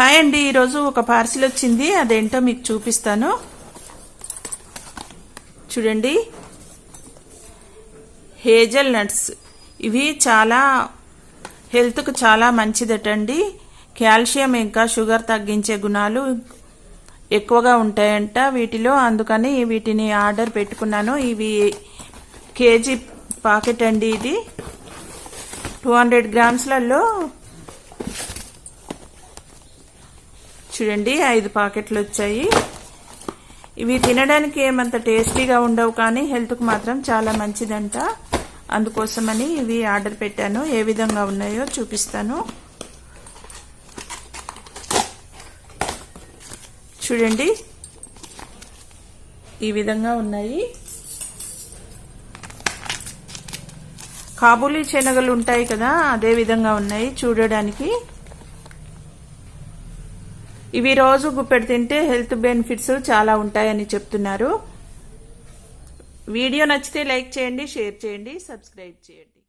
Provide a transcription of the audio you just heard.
Hi అండి ఈరోజు ఒక పార్సిల్ వచ్చింది అదేంటో మీకు చూపిస్తాను. చూడండి. Hazel nuts. ఇవి చాలా హెల్త్కు చాలా మంచిదటండి. కాల్షియం ఇంకా షుగర్ తగ్గించే గుణాలు ఎక్కువగా ఉంటాయంట వీటిలో. అందుకని వీటిని ఆర్డర్ పెట్టుకున్నాను. ఇవి కేజీ పాకెట్ అండి ఇది. టూ హండ్రెడ్ గ్రామ్స్లలో చూడండి ఐదు పాకెట్లు వచ్చాయి. ఇవి తినడానికి ఏమంత టేస్టీగా ఉండవు కానీ హెల్త్కు మాత్రం చాలా మంచిదంట. అందుకోసమని ఇవి ఆర్డర్ పెట్టాను. ఏ విధంగా ఉన్నాయో చూపిస్తాను. చూడండి ఈ విధంగా ఉన్నాయి. కాబూలీ శనగలు ఉంటాయి కదా అదే విధంగా ఉన్నాయి చూడడానికి. ఇవి రోజు గుప్పెడు తింటే హెల్త్ బెనిఫిట్స్ చాలా ఉంటాయని చెప్తున్నారు. వీడియో నచ్చితే లైక్ చేయండి షేర్ చేయండి సబ్స్క్రైబ్ చేయండి.